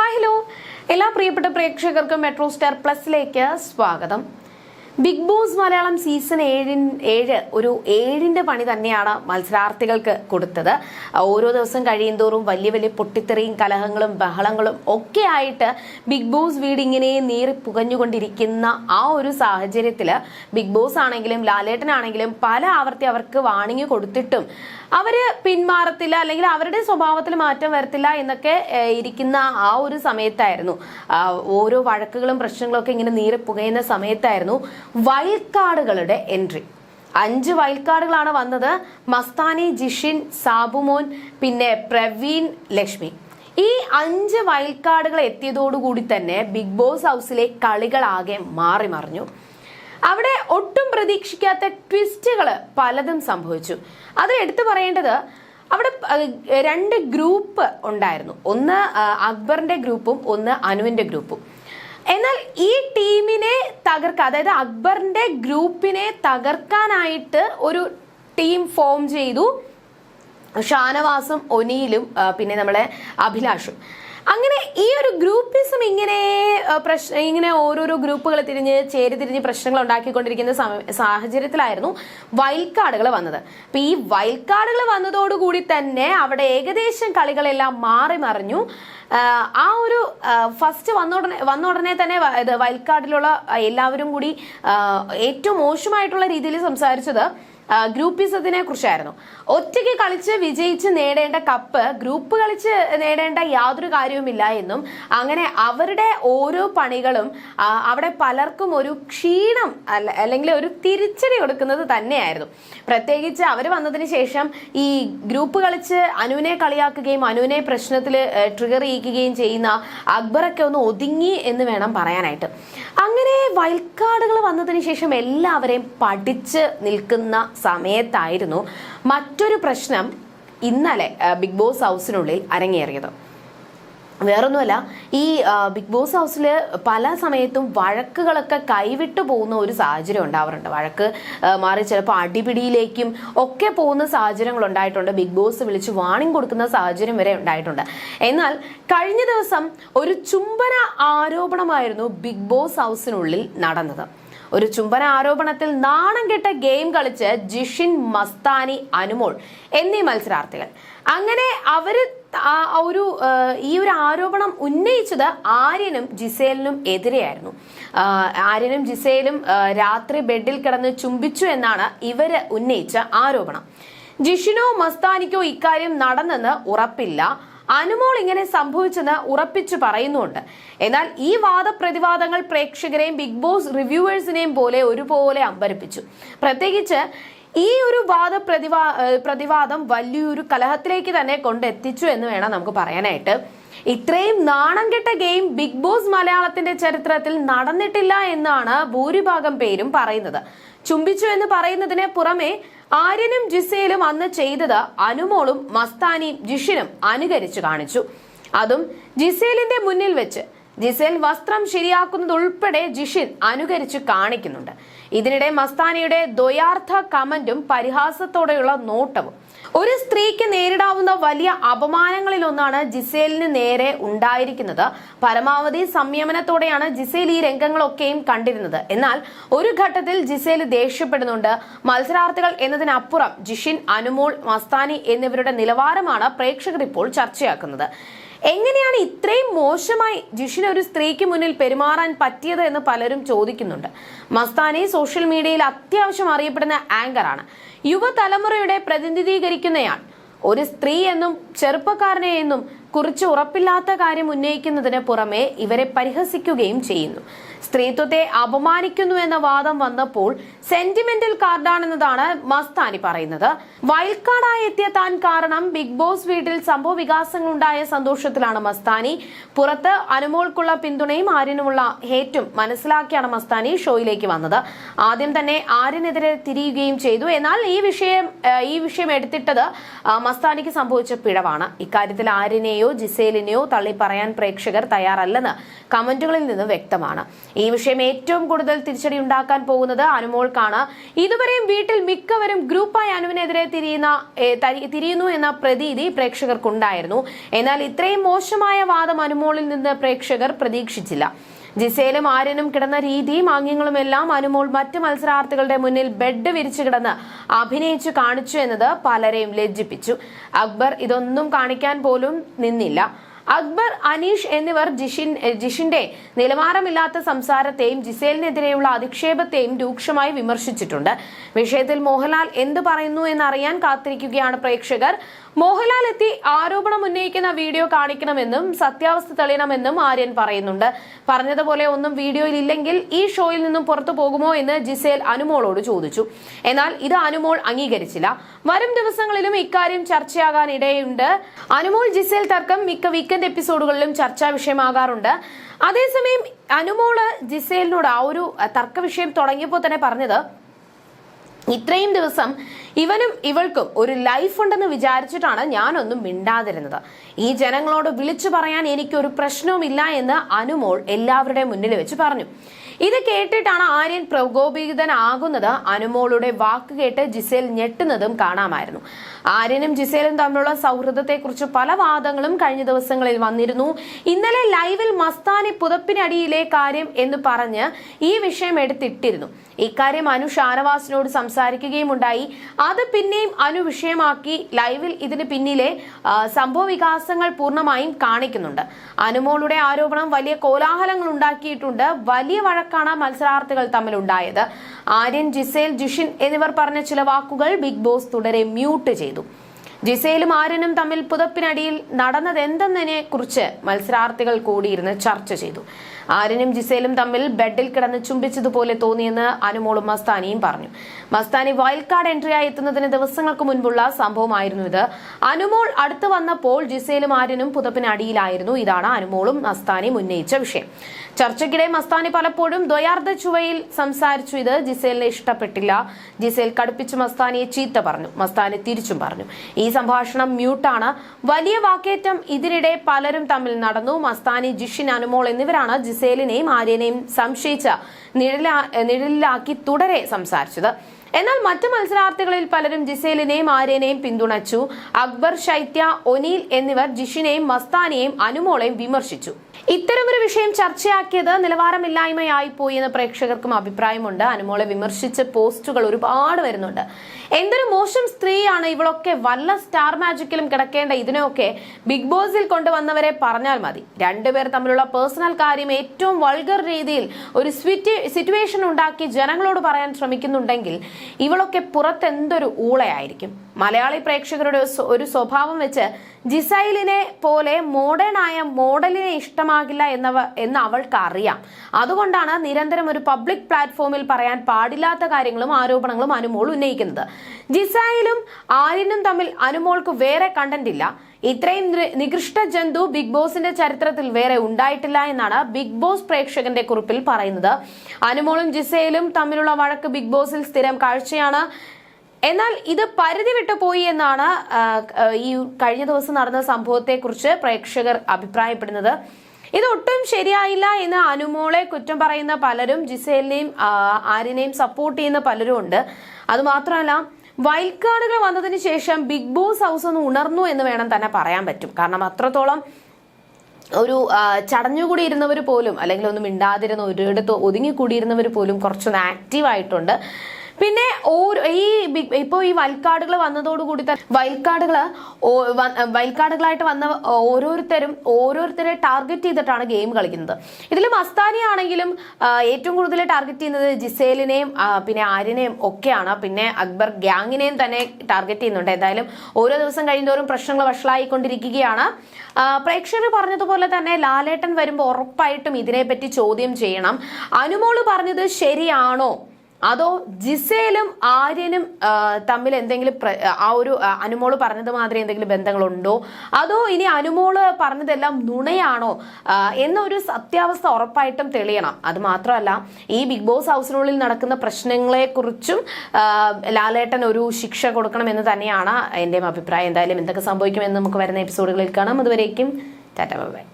Hi hello. എല്ലാ പ്രിയപ്പെട്ട പ്രേക്ഷകർക്കും മെട്രോ സ്റ്റാർ പ്ലസിലേക്ക് സ്വാഗതം. ബിഗ് ബോസ് മലയാളം സീസൺ ഏഴിൻ ഏഴ് ഒരു ഏഴിന്റെ പണി തന്നെയാണ് മത്സരാർത്ഥികൾക്ക് കൊടുത്തത്. ഓരോ ദിവസം കഴിയുന്തോറും വലിയ വലിയ പൊട്ടിത്തെറിയും കലഹങ്ങളും ബഹളങ്ങളും ഒക്കെ ആയിട്ട് ബിഗ് ബോസ് വീടിങ്ങനെ നീറി പുകഞ്ഞുകൊണ്ടിരിക്കുന്ന ആ ഒരു സാഹചര്യത്തിൽ ബിഗ് ബോസ് ആണെങ്കിലും ലാലേട്ടനാണെങ്കിലും പല ആവർത്തി അവർക്ക് വാണിങ്ങി കൊടുത്തിട്ടും അവർ പിന്മാറത്തില്ല അല്ലെങ്കിൽ അവരുടെ സ്വഭാവത്തിൽ മാറ്റം വരത്തില്ല എന്നൊക്കെ ഇരിക്കുന്ന ആ ഒരു സമയത്തായിരുന്നു. ഓരോ വഴക്കുകളും പ്രശ്നങ്ങളും ഒക്കെ ഇങ്ങനെ നീറി പുകയുന്ന സമയത്തായിരുന്നു വൈൽഡ് കാർഡുകളുടെ എൻട്രി അഞ്ച് വൈൽഡ് കാർഡുകളാണ് വന്നത്. മസ്താനി ജിഷിൻ സാബുമോൻ പിന്നെ പ്രവീൺ ലക്ഷ്മി. ഈ അഞ്ച് വൈൽഡ് എത്തിയതോടുകൂടി തന്നെ ബിഗ് ബോസ് ഹൗസിലെ കളികളാകെ മാറി മറിഞ്ഞു. അവിടെ ഒട്ടും പ്രതീക്ഷിക്കാത്ത ട്വിസ്റ്റുകൾ പലതും സംഭവിച്ചു. അത് എടുത്തു പറയേണ്ടത് അവിടെ രണ്ട് ഗ്രൂപ്പ് ഉണ്ടായിരുന്നു. ഒന്ന് അക്ബറിന്റെ ഗ്രൂപ്പും ഒന്ന് അനുവിന്റെ ഗ്രൂപ്പും. എന്നാൽ ഈ ടീമിനെ തകർക്കാൻ അതായത് അക്ബറിന്റെ ഗ്രൂപ്പിനെ തകർക്കാനായിട്ട് ഒരു ടീം ഫോം ചെയ്തു ഷാനവാസും ഒനിയിലും പിന്നെ നമ്മളെ അഭിലാഷും. അങ്ങനെ ഈ ഒരു ഗ്രൂപ്പിസം ഇങ്ങനെ പ്രശ്ന ഇങ്ങനെ ഓരോരോ ഗ്രൂപ്പുകൾ തിരിഞ്ഞ് ചേരി തിരിഞ്ഞ് പ്രശ്നങ്ങൾ ഉണ്ടാക്കിക്കൊണ്ടിരിക്കുന്ന സാഹചര്യത്തിലായിരുന്നു വൈൽഡ് കാർഡുകൾ വന്നത്. അപ്പൊ ഈ വൈൽഡ് കാർഡുകൾ വന്നതോടുകൂടി തന്നെ അവിടെ ഏകദേശം കളികളെല്ലാം മാറി മറിഞ്ഞു. ആ, ഒരു ഫസ്റ്റ് വന്ന ഉടനെ വന്ന ഉടനെ തന്നെ വൈൽഡ് കാർഡിലുള്ള എല്ലാവരും കൂടി ഏറ്റവും മോശമായിട്ടുള്ള രീതിയിൽ സംസാരിച്ചത് ഗ്രൂപ്പിസത്തിനെ കുറിച്ചായിരുന്നു. ഒറ്റയ്ക്ക് കളിച്ച് വിജയിച്ച് നേടേണ്ട കപ്പ് ഗ്രൂപ്പ് കളിച്ച് നേടേണ്ട യാതൊരു കാര്യവുമില്ല എന്നും അങ്ങനെ അവരുടെ ഓരോ പണികളും അവിടെ പലർക്കും ഒരു ക്ഷീണം അല്ല അല്ലെങ്കിൽ ഒരു തിരിച്ചടി കൊടുക്കുന്നത് തന്നെയായിരുന്നു. പ്രത്യേകിച്ച് അവർ വന്നതിന് ശേഷം ഈ ഗ്രൂപ്പ് കളിച്ച് അനുവിനെ കളിയാക്കുകയും അനുവിനെ പ്രശ്നത്തിൽ ട്രിഗർ ചെയ്യിക്കുകയും ചെയ്യുന്ന അക്ബറൊക്കെ ഒന്ന് ഒതുങ്ങി എന്ന് വേണം പറയാനായിട്ട്. അങ്ങനെ വൈൽഡ് കാർഡുകൾ വന്നതിന് ശേഷം എല്ലാവരെയും പഠിച്ച് നിൽക്കുന്ന സമയത്തായിരുന്നു മറ്റൊരു പ്രശ്നം ഇന്നലെ ബിഗ് ബോസ് ഹൗസിനുള്ളിൽ അരങ്ങേറിയത്. വേറൊന്നുമല്ല ഈ ബിഗ് ബോസ് ഹൗസിൽ പല സമയത്തും വഴക്കുകളൊക്കെ കൈവിട്ടു പോകുന്ന ഒരു സാഹചര്യം ഉണ്ടാവാറുണ്ട്. വഴക്ക് മാറി ചിലപ്പോൾ അടിപിടിയിലേക്കും ഒക്കെ പോകുന്ന സാഹചര്യങ്ങൾ ഉണ്ടായിട്ടുണ്ട്. ബിഗ് ബോസ് വിളിച്ച് വാണിംഗ് കൊടുക്കുന്ന സാഹചര്യം വരെ ഉണ്ടായിട്ടുണ്ട്. എന്നാൽ കഴിഞ്ഞ ദിവസം ഒരു ചുംബന ആരോപണമായിരുന്നു ബിഗ് ബോസ് ഹൗസിനുള്ളിൽ നടന്നത്. ഒരു ചുംബന ആരോപണത്തിൽ നാണം കെട്ട ഗെയിം കളിച്ച് ജിഷിൻ മസ്താനി അനുമോൾ എന്നീ മത്സരാർത്ഥികൾ. അങ്ങനെ അവർ ഒരു ഈ ഒരു ആരോപണം ഉന്നയിച്ചത് ആര്യനും ജിസേലിനും എതിരെയായിരുന്നു. ആര്യനും ജിസേലും രാത്രി ബെഡിൽ കിടന്ന് ചുംബിച്ചു എന്നാണ് ഇവർ ഉന്നയിച്ച ആരോപണം. ജിഷിനോ മസ്താനിക്കോ ഇക്കാര്യം നടന്നെന്ന് ഉറപ്പില്ല. അനുമോൾ ഇങ്ങനെ സംഭവിച്ചെന്ന് ഉറപ്പിച്ചു പറയുന്നുണ്ട്. എന്നാൽ ഈ വാദപ്രതിവാദങ്ങൾ പ്രേക്ഷകരെയും ബിഗ് ബോസ് റിവ്യൂവേഴ്സിനെയും പോലെ ഒരുപോലെ അമ്പരപ്പിച്ചു. പ്രത്യേകിച്ച് ഈ ഒരു വാദ പ്രതിവാ പ്രതിവാദം വലിയൊരു കലഹത്തിലേക്ക് തന്നെ കൊണ്ടെത്തിച്ചു എന്ന് വേണം നമുക്ക് പറയാനായിട്ട്. ഇത്രയും നാണം കെട്ട ഗെയിം ബിഗ് ബോസ് മലയാളത്തിന്റെ ചരിത്രത്തിൽ നടന്നിട്ടില്ല എന്നാണ് ഭൂരിഭാഗം പേരും പറയുന്നത്. ചുംബിച്ചു എന്ന് പറയുന്നതിന് പുറമെ ആര്യനും ജിസയിലും അന്ന് ചെയ്തത് അനുമോളും മസ്താനിയും ജിഷിനും അനുകരിച്ചു കാണിച്ചു. അതും ജിസേലിന്റെ മുന്നിൽ വെച്ച് ജിസേൽ വസ്ത്രം ശരിയാക്കുന്നത് ഉൾപ്പെടെ ജിഷിൻ അനുകരിച്ചു കാണിക്കുന്നുണ്ട്. ഇതിനിടെ മസ്താനിയുടെ ദ്വയാർത്ഥ കമന്റും പരിഹാസത്തോടെയുള്ള നോട്ടവും ഒരു സ്ത്രീക്ക് നേരിടാവുന്ന വലിയ അപമാനങ്ങളിലൊന്നാണ് ജിസേലിന് നേരെ ഉണ്ടായിരിക്കുന്നത്. പരമാവധി സംയമനത്തോടെയാണ് ജിസേൽ ഈ രംഗങ്ങളൊക്കെയും കണ്ടിരുന്നത്. എന്നാൽ ഒരു ഘട്ടത്തിൽ ജിസേൽ ദേഷ്യപ്പെടുന്നുണ്ട്. മത്സരാർത്ഥികൾ എന്നതിനപ്പുറം ജിഷിൻ അനുമോൾ മസ്താനി എന്നിവരുടെ നിലവാരമാണ് പ്രേക്ഷകർ ഇപ്പോൾ ചർച്ചയാക്കുന്നത്. എങ്ങനെയാണ് ഇത്രയും മോശമായി ജിഷിന് ഒരു സ്ത്രീക്ക് മുന്നിൽ പെരുമാറാൻ പറ്റിയത് എന്ന് പലരും ചോദിക്കുന്നുണ്ട്. മസ്താനി സോഷ്യൽ മീഡിയയിൽ അത്യാവശ്യം അറിയപ്പെടുന്ന ആങ്കറാണ് യുവതലമുറയുടെ പ്രതിനിധീകരിക്കുന്നയാൾ. ഒരു സ്ത്രീ എന്നും ചെറുപ്പക്കാരനെ എന്നും കുറിച്ച് ഉറപ്പില്ലാത്ത കാര്യം ഉന്നയിക്കുന്നതിന് പുറമെ ഇവരെ പരിഹസിക്കുകയും ചെയ്യുന്നു. സ്ത്രീത്വത്തെ അപമാനിക്കുന്നു എന്ന വാദം വന്നപ്പോൾ സെന്റിമെന്റൽ കാർഡാണെന്നതാണ് മസ്താനി പറയുന്നത്. വൈൽഡ് കാർഡായി എത്തിയ താൻ കാരണം ബിഗ് ബോസ് വീട്ടിൽ സംഭവ വികാസങ്ങളുണ്ടായ സന്തോഷത്തിലാണ് മസ്താനി. പുറത്ത് അനുമോൾക്കുള്ള പിന്തുണയും ആര്യനുമുള്ള ഹേറ്റും മനസ്സിലാക്കിയാണ് മസ്താനി ഷോയിലേക്ക് വന്നത്. ആദ്യം തന്നെ ആര്യനെതിരെ തിരിയുകയും ചെയ്തു. എന്നാൽ ഈ വിഷയം ഈ വിഷയം എടുത്തിട്ടത് മസ്താനിക്ക് സംഭവിച്ച പിഴവാണ്. ഇക്കാര്യത്തിൽ ആര്യനെയും ആര്യനെയോ ജിസേലിനെയോ തള്ളി പറയാൻ പ്രേക്ഷകർ തയ്യാറല്ലെന്ന് കമന്റുകളിൽ നിന്ന് വ്യക്തമാണ്. ഈ വിഷയം ഏറ്റവും കൂടുതൽ തിരിച്ചടി ഉണ്ടാക്കാൻ പോകുന്നത് അനുമോൾക്കാണ്. ഇതുവരെയും വീട്ടിൽ മിക്കവരും ഗ്രൂപ്പായി അനുവിനെതിരെ തിരിയുന്ന തിരിയുന്നു എന്ന പ്രതീതി പ്രേക്ഷകർക്കുണ്ടായിരുന്നു. എന്നാൽ ഇത്രയും മോശമായ വാദം അനുമോളിൽ നിന്ന് പ്രേക്ഷകർ പ്രതീക്ഷിച്ചില്ല. ജിസേലും ആര്യനും കിടന്ന രീതിയും ആംഗ്യങ്ങളും എല്ലാം അനുമോൾ മറ്റ് മത്സരാർത്ഥികളുടെ മുന്നിൽ ബെഡ് വിരിച്ചു കിടന്ന് അഭിനയിച്ചു കാണിച്ചു എന്നത് പലരെയും ലജ്ജിപ്പിച്ചു. അക്ബർ ഇതൊന്നും കാണിക്കാൻ പോലും നിന്നില്ല. അക്ബർ അനീഷ് എന്നിവർ ജിഷിൻ ജിഷിന്റെ നിലവാരമില്ലാത്ത സംസാരത്തെയും ജിസേലിനെതിരെയുള്ള അധിക്ഷേപത്തെയും രൂക്ഷമായി വിമർശിച്ചിട്ടുണ്ട്. വിഷയത്തിൽ മോഹൻലാൽ എന്ത് പറയുന്നു എന്നറിയാൻ കാത്തിരിക്കുകയാണ് പ്രേക്ഷകർ. മോഹൻലാൽ എത്തി ആരോപണം ഉന്നയിക്കുന്ന വീഡിയോ കാണിക്കണമെന്നും സത്യാവസ്ഥ തെളിയണമെന്നും ആര്യൻ പറയുന്നുണ്ട്. പറഞ്ഞതുപോലെ ഒന്നും വീഡിയോയിൽ ഇല്ലെങ്കിൽ ഈ ഷോയിൽ നിന്നും പുറത്തു പോകുമോ എന്ന് ജിസേൽ അനുമോളോട് ചോദിച്ചു. എന്നാൽ ഇത് അനുമോൾ അംഗീകരിച്ചില്ല. വരും ദിവസങ്ങളിലും ഇക്കാര്യം ചർച്ചയാകാൻ ഇടയുണ്ട് അനുമോൾ ജിസേൽ തർക്കം മിക്ക വീക്കെൻഡ് എപ്പിസോഡുകളിലും ചർച്ചാ വിഷയമാകാറുണ്ട്. അതേസമയം അനുമോൾ ജിസേലിനോട് ആ ഒരു തർക്ക വിഷയം തുടങ്ങിയപ്പോൾ തന്നെ പറഞ്ഞത് ഇത്രയും ദിവസം ഇവനും ഇവൾക്കും ഒരു ലൈഫ് ഉണ്ടെന്ന് വിചാരിച്ചിട്ടാണ് ഞാനൊന്നും മിണ്ടാതിരുന്നത്. ഈ ജനങ്ങളോട് വിളിച്ചു പറയാൻ എനിക്കൊരു പ്രശ്നവുമില്ല എന്ന് അനുമോൾ എല്ലാവരുടെ മുന്നിൽ വെച്ച് പറഞ്ഞു. ഇത് കേട്ടിട്ടാണ് ആര്യൻ പ്രകോപിതനാകുന്നത്. അനുമോളുടെ വാക്ക് കേട്ട് ജിസേൽ ഞെട്ടുന്നതും കാണാമായിരുന്നു. ആര്യനും ജിസേലും തമ്മിലുള്ള സൗഹൃദത്തെക്കുറിച്ച് പല വാദങ്ങളും കഴിഞ്ഞ ദിവസങ്ങളിൽ വന്നിരുന്നു. ഇന്നലെ ലൈവിൽ മസ്താനി പുതപ്പിനടിയിലെ കാര്യം എന്ന് പറഞ്ഞ് ഈ വിഷയം എടുത്തിട്ടിരുന്നു. ഇക്കാര്യം അനു ഷാനവാസിനോട് സംസാരിക്കുകയും ഉണ്ടായി അത് പിന്നെയും അനു വിഷയമാക്കി ലൈവിൽ ഇതിന് പിന്നിലെ സംഭവ വികാസങ്ങൾ പൂർണമായും കാണിക്കുന്നുണ്ട്. അനുമോളുടെ ആരോപണം വലിയ കോലാഹലങ്ങൾ ഉണ്ടാക്കിയിട്ടുണ്ട്. വലിയ വഴക്കാണ് മത്സരാർത്ഥികൾ തമ്മിൽ ഉണ്ടായത് ആര്യൻ ജിസേൽ ജിഷിൻ എന്നിവർ പറഞ്ഞ ചില വാക്കുകൾ ബിഗ് ബോസ് തുടരെ മ്യൂട്ട് ചെയ്തു. ജിസേലും ആര്യനും തമ്മിൽ പുതപ്പിനടിയിൽ നടന്നതെന്തെന്നതിനെ കുറിച്ച് മത്സരാർത്ഥികൾ കൂടിയിരുന്ന് ചർച്ച ചെയ്തു. ആര്യനും ജിസേലും തമ്മിൽ ബെഡിൽ കിടന്ന് ചുംബിച്ചതുപോലെ തോന്നിയെന്ന് അനുമോളും മസ്താനിയും പറഞ്ഞു. മസ്താനി വൈൽഡ് കാർഡ് എൻട്രിയായി എത്തുന്നതിന് ദിവസങ്ങൾക്ക് മുൻപുള്ള സംഭവമായിരുന്നു ഇത്. അനുമോൾ അടുത്ത് വന്നപ്പോൾ ജിസേലും ആര്യനും പുതപ്പിനടിയിലായിരുന്നു ഇതാണ് അനുമോളും മസ്താനിയും ഉന്നയിച്ച വിഷയം. ചർച്ചയ്ക്കിടെ മസ്താനി പലപ്പോഴും ദ്വയാർദ്ധ ചുവയിൽ സംസാരിച്ചു. ഇത് ജിസേലിനെ ഇഷ്ടപ്പെട്ടില്ല. ജിസേൽ കടുപ്പിച്ച് മസ്താനിയെ ചീത്ത പറഞ്ഞു. മസ്താനി തിരിച്ചും പറഞ്ഞു. ഈ സംഭാഷണം മ്യൂട്ടാണ് വലിയ വാക്കേറ്റം ഇതിനിടെ പലരും തമ്മിൽ നടന്നു. മസ്താനി ജിഷിൻ അനുമോൾ എന്നിവരാണ് ജിസേലിനെയും ആര്യനെയും സംശയിച്ച നിഴലാ നിഴലിലാക്കി തുടരെ സംസാരിച്ചത്. എന്നാൽ മറ്റു മത്സരാർത്ഥികളിൽ പലരും ജിസേലിനെയും ആര്യനെയും പിന്തുണച്ചു. അക്ബർ ശൈത്യ ഒനീൽ എന്നിവർ ജിഷിനെയും മസ്താനെയും അനുമോളെയും വിമർശിച്ചു. ഇത്തരമൊരു വിഷയം ചർച്ചയാക്കിയത് നിലവാരമില്ലായ്മയായി പോയി എന്ന് പ്രേക്ഷകർക്കും അഭിപ്രായമുണ്ട്. അനുമോളെ വിമർശിച്ച പോസ്റ്റുകൾ ഒരുപാട് വരുന്നുണ്ട്. എന്തൊരു മോശം സ്ത്രീയാണ് ഇവളൊക്കെ. വല്ല സ്റ്റാർ മാജിക്കിലും കിടക്കേണ്ട ഇതിനെയൊക്കെ ബിഗ് ബോസിൽ കൊണ്ടുവന്നവരെ പറഞ്ഞാൽ മതി. രണ്ടുപേർ തമ്മിലുള്ള പേഴ്സണൽ കാര്യം ഏറ്റവും വൾഗർ രീതിയിൽ ഒരു സിറ്റുവേഷൻ ഉണ്ടാക്കി ജനങ്ങളോട് പറയാൻ ശ്രമിക്കുന്നുണ്ടെങ്കിൽ ഇവളൊക്കെ പുറത്തെന്തൊരു ഊളയായിരിക്കും? മലയാളി പ്രേക്ഷകരുടെ ഒരു സ്വഭാവം വെച്ച് ജിസൈലിനെ പോലെ മോഡേൺ ആയ മോഡലിനെ ഇഷ്ടമാകില്ല എന്നവ എന്ന് അവൾക്ക് അറിയാം അതുകൊണ്ടാണ് നിരന്തരം ഒരു പബ്ലിക് പ്ലാറ്റ്ഫോമിൽ പറയാൻ പാടില്ലാത്ത കാര്യങ്ങളും ആരോപണങ്ങളും അനുമോൾ ഉന്നയിക്കുന്നത്. ജിസൈലും ആര്യനും തമ്മിൽ അനുമോൾക്ക് വേറെ കണ്ടന്റ് ഇല്ല. ഇത്രയും നികൃഷ്ട ജന്തു ബിഗ് ബോസിന്റെ ചരിത്രത്തിൽ വേറെ ഉണ്ടായിട്ടില്ല എന്നാണ് ബിഗ് ബോസ് പ്രേക്ഷകന്റെ കുറിപ്പിൽ പറയുന്നത്. അനുമോളും ജിസയിലും തമ്മിലുള്ള വഴക്ക് ബിഗ് ബോസിൽ സ്ഥിരം കാഴ്ചയാണ്. എന്നാൽ ഇത് പരിധി വിട്ടു പോയി എന്നാണ് ഈ കഴിഞ്ഞ ദിവസം നടന്ന സംഭവത്തെക്കുറിച്ച് പ്രേക്ഷകർ അഭിപ്രായപ്പെടുന്നത്. ഇത് ഒട്ടും ശരിയായില്ല എന്ന് അനുമോളെ കുറ്റം പറയുന്ന പലരും ജിസേലിനെയും ആരിനെയും സപ്പോർട്ട് ചെയ്യുന്ന പലരും ഉണ്ട്. അതുമാത്രമല്ല വൈൽഡ് കാർഡുകൾ വന്നതിന് ശേഷം ബിഗ് ബോസ് ഹൗസ് ഒന്ന് ഉണർന്നു എന്ന് വേണം തന്നെ പറയാൻ പറ്റും. കാരണം അത്രത്തോളം ഒരു ചടഞ്ഞുകൂടി ഇരുന്നവർ പോലും അല്ലെങ്കിൽ ഒന്നും മിണ്ടാതിരുന്ന ഒരിടത്ത് ഒതുങ്ങിക്കൂടിയിരുന്നവർ പോലും കുറച്ചൊന്ന് ആക്റ്റീവ് ആയിട്ടുണ്ട്. പിന്നെ ഓരോ ഈ ഇപ്പോ ഈ വൈൽഡ് കാർഡുകൾ വന്നതോടുകൂടി തന്നെ വൈൽഡ് കാർഡുകൾ കാർഡുകളായിട്ട് വന്ന ഓരോരുത്തരും ഓരോരുത്തരെ ടാർഗറ്റ് ചെയ്തിട്ടാണ് ഗെയിം കളിക്കുന്നത്. ഇതിൽ മസ്താനി ആണെങ്കിലും ഏറ്റവും കൂടുതൽ ടാർഗറ്റ് ചെയ്യുന്നത് ജിസേലിനെയും പിന്നെ ആര്യനെയും ഒക്കെയാണ്. പിന്നെ അക്ബർ ഗ്യാങ്ങിനെയും തന്നെ ടാർഗറ്റ് ചെയ്യുന്നുണ്ട്. എന്തായാലും ഓരോ ദിവസം കഴിയുന്തോറും പ്രശ്നങ്ങൾ വഷളായിക്കൊണ്ടിരിക്കുകയാണ്. പ്രേക്ഷകർ പറഞ്ഞതുപോലെ തന്നെ ലാലേട്ടൻ വരുമ്പോൾ ഉറപ്പായിട്ടും ഇതിനെപ്പറ്റി ചോദ്യം ചെയ്യണം. അനുമോൾ പറഞ്ഞത് ശരിയാണോ? അതോ ജിസയിലും ആര്യനും തമ്മിൽ എന്തെങ്കിലും ആ ഒരു അനുമോൾ പറഞ്ഞത് മാതിരി എന്തെങ്കിലും ബന്ധങ്ങളുണ്ടോ? അതോ ഇനി അനുമോൾ പറഞ്ഞതെല്ലാം നുണയാണോ? എന്നൊരു സത്യാവസ്ഥ ഉറപ്പായിട്ടും തെളിയണം. അത് മാത്രമല്ല ഈ ബിഗ് ബോസ് ഹൗസിനുള്ളിൽ നടക്കുന്ന പ്രശ്നങ്ങളെക്കുറിച്ചും ലാലേട്ടൻ ഒരു ശിക്ഷ കൊടുക്കണമെന്ന് തന്നെയാണ് എന്റെയും അഭിപ്രായം. എന്തായാലും എന്തൊക്കെ സംഭവിക്കുമെന്ന് നമുക്ക് വരുന്ന എപ്പിസോഡുകളിൽ കാണാം. അതുവരേക്കും ടാറ്റ ബൈ.